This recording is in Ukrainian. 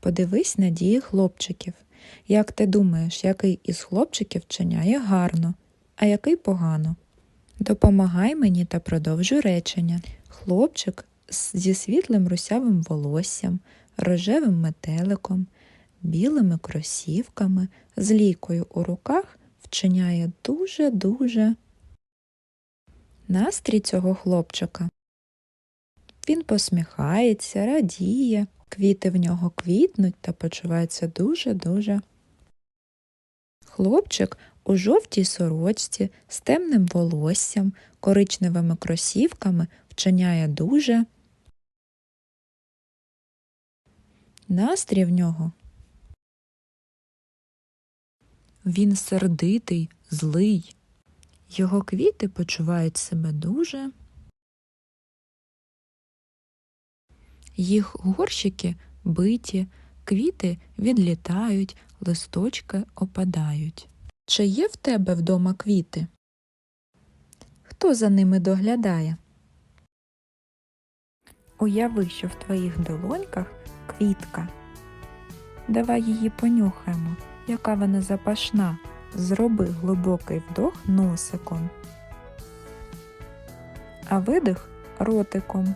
Подивись на дії хлопчиків. Як ти думаєш, який із хлопчиків вчиняє гарно, а який погано? Допомагай мені та продовжуй речення. Хлопчик зі світлим русявим волоссям, рожевим метеликом, білими кросівками, з лікою у руках вчиняє дуже-дуже настрій цього хлопчика. Він посміхається, радіє, квіти в нього квітнуть та почувається дуже-дуже. Хлопчик у жовтій сорочці з темним волоссям, коричневими кросівками вчиняє дуже. Настрій в нього. Він сердитий, злий. Його квіти почувають себе дуже. Їх горщики биті, квіти відлітають, листочки опадають. Чи є в тебе вдома квіти? Хто за ними доглядає? Уяви, що в твоїх долоньках квітка. Давай її понюхаємо, яка вона запашна. Зроби глибокий вдох носиком, а видих ротиком.